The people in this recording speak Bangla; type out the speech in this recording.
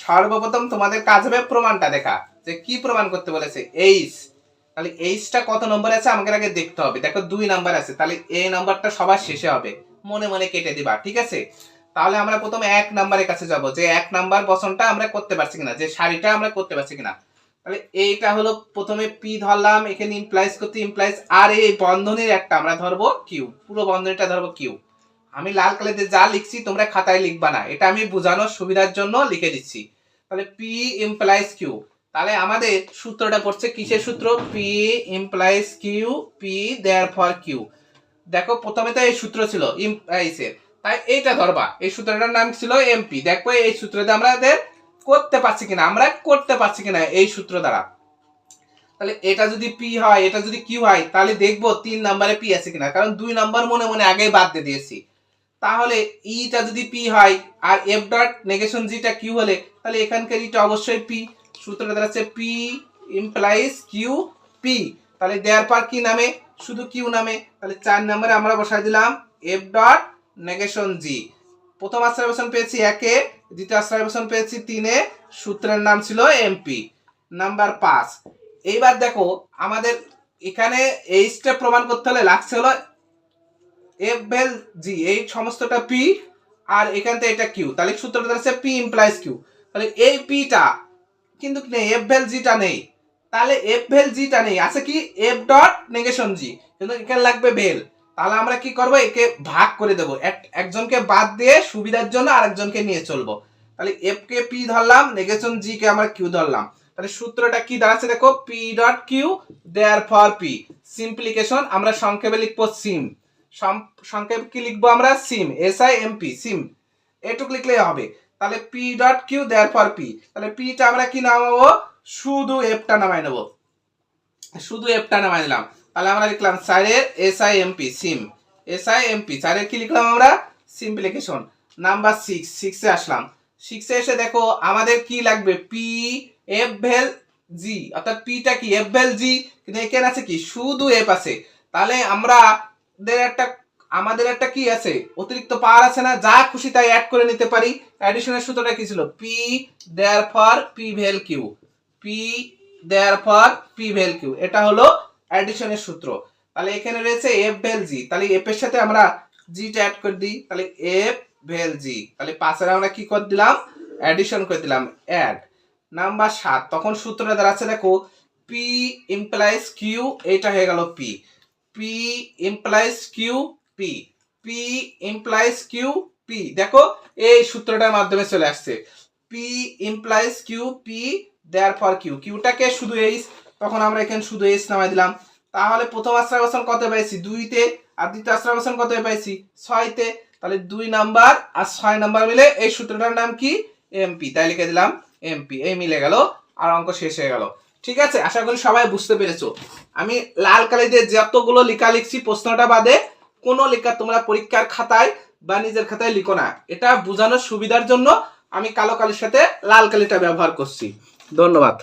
সর্বপ্রথম তোমাদের কাজ হবে প্রমাণটা দেখা, যে কি প্রমাণ করতে বলেছে এইচ তাহলে এইচটা কত নম্বর আছে আমাকে আগে দেখতে হবে। দেখো দুই নাম্বার আছে, তাহলে এই নাম্বারটা সবার শেষে হবে। মনে মনে কেটে দিবা, ঠিক আছে? তাহলে আমরা প্রথমে এক নাম্বারের কাছে যাব, যে এক নাম্বার বসনটা আমরা করতে পারছি কিনা, যে শাড়িটা আমরা করতে পারছি কিনা। তাহলে এইটা হলো প্রথমে পি ধরলাম, এখানে ইমপ্লাইজ করতে ইমপ্লাইজ আর এই বন্ধনীর একটা আমরা ধরবো কিউ পুরো বন্ধনীটা ধরবো কিউ আমি লাল কালিতে যা লিখছি, তোমরা খাতায় লিখবা না। এটা আমি বোঝানোর সুবিধার জন্য লিখে দিচ্ছি। তাহলে পি ইমপ্লাইজ কিউ তাহলে আমাদের সূত্রটা পড়ছে কিসের সূত্র? P implies Q P therefore Q দেখো, প্রথমে তো এই সূত্র ছিল ইমপ্লাইজের তাই এইটা ধরবা। এই সূত্রটার নাম ছিল এমপি দেখো, এই সূত্রতে আমাদের করতে পারছি কিনা, আমরা করতে পারছি কিনা এই সূত্র দ্বারা। তাহলে এটা যদি পি হয়, এটা যদি কিউ হয়, তাহলে দেখব তিন নম্বরে পি আছে কিনা। কারণ দুই নম্বর মনে মনে আগেই বাদ দিয়ে দিয়েছি। তাহলে ইটা যদি পি হয় আর এফ ডট নেগেশন জিটা কিউ হলে, তাহলে এখানকার ইটা অবশ্যই পি সূত্রটা দাঁড়াচ্ছে পি ইমপ্লাইজ কিউ পি তাহলে দেয়ার পার কি নামে? শুধু কিউ নামে। তাহলে চার নম্বরে আমরা বসাই দিলাম এফ ডট নেগেশন জি প্রথম আশ্রয়বসন পেয়েছি একে, দ্বিতীয় আশ্রয়বসন পেয়েছি তিনে, সূত্রের নাম ছিল এমপি নাম্বার পাঁচ। এইবার দেখো, আমাদের এখানে এইচটা প্রমাণ করতে হলে লাগছে হলো এফ ভেল জি এই সমস্তটা পি আর এখান থেকে এটা কিউ তাহলে সূত্রটা দাঁড়াচ্ছে পি ইমপ্লাইজ কিউ তাহলে এই পিটা কিন্তু নেই এফ ভেল জিটা নেই। তাহলে এফ ভেল জিটা নেই, আছে কি? এফ ডট নেগেশন জি কিন্তু এখানে লাগবে ভেল তাহলে আমরা কি করব? একে ভাগ করে দেবো। এক- একজনকে বাদ দিয়ে সুবিধার জন্য আরেকজনকে নিয়ে চলবো। তাহলে এফ কে পি ধরলাম নেগেশন জি কে আমরা কিউ ধরলাম। তাহলে সূত্রটা কি দাঁড়াচ্ছে দেখো? P dot Q therefore P simplification আমরা সংক্ষেপে লিখব সম- সংক্ষেপে কি লিখব আমরা? Simp S I M P simp এটুকু লিখলেই হবে। তাহলে P dot Q therefore P তাহলে পিটা আমরা কি নামাবো? শুধু এফটা নামাই নেব। শুধু এফটা নামাই দিলাম তাহলে আমরা লিখলাম স্যারের S I M P simp S I M P স্যারের কি লিখলাম আমরা? সিম্পলিকেশন নাম্বার সিক্স সিক্সে আসলাম। সিক্সে এসে দেখো আমাদের কি লাগবে? পি এফ ভেল জি অর্থাৎ পিটা কি? এফ ভেল জি কিন্তু এখানে আছে কি? শুধু এফ আছে। তাহলে আমরা একটা, আমাদের একটা কি আছে? অতিরিক্ত পাওয়ার আছে না? যা খুশি তাই অ্যাড করে নিতে পারি। অ্যাডিশনের সূত্রটা কি ছিল? P therefore P vel Q P therefore P vel Q এটা হলো অ্যাডিশনের সূত্র। তাহলে এখানে রয়েছে এফ ভেল জি তাহলে এফ এর সাথে আমরা জিটা অ্যাড করে দিই। তাহলে এফ ভেল জি তাহলে পাশের আমরা কি করে দিলাম? অ্যাডিশন করে দিলাম। অ্যাড নাম্বার সাত। তখন সূত্রটা দাঁড়াচ্ছে, দেখো পি ইমপ্লাইজ কিউ এটা হয়ে গেল P P implies Q P P implies Q দেখো, এই সূত্রটার মাধ্যমে চলে আসছে। P implies Q P therefore Q কিউটাকে শুধু এইচ তখন আমরা এখানে শুধু এইচ নামাই দিলাম। তাহলে প্রথম আশ্রয়বসন কত পাইছি দুইতে। আর দ্বিতীয় আশ্রয়বসন কত পাইছি ছয়তে। তাহলে দুই নাম্বার আর ছয় নাম্বার মিলে এই সূত্রটার নাম কি? এমপি তাই লিখে দিলাম এমপি এই মিলে গেল। আর অঙ্ক শেষ হয়ে গেল। ঠিক আছে? আশা করি সবাই বুঝতে পেরেছ। আমি লাল কালি দিয়ে যতগুলো লেখা লিখছি, প্রশ্নটা বাদে কোনো লেখা তোমরা পরীক্ষার খাতায় বা নিজের খাতায় লিখো না। এটা বোঝানোর সুবিধার জন্য আমি কালো কালির সাথে লাল কালিটা ব্যবহার করছি। ধন্যবাদ।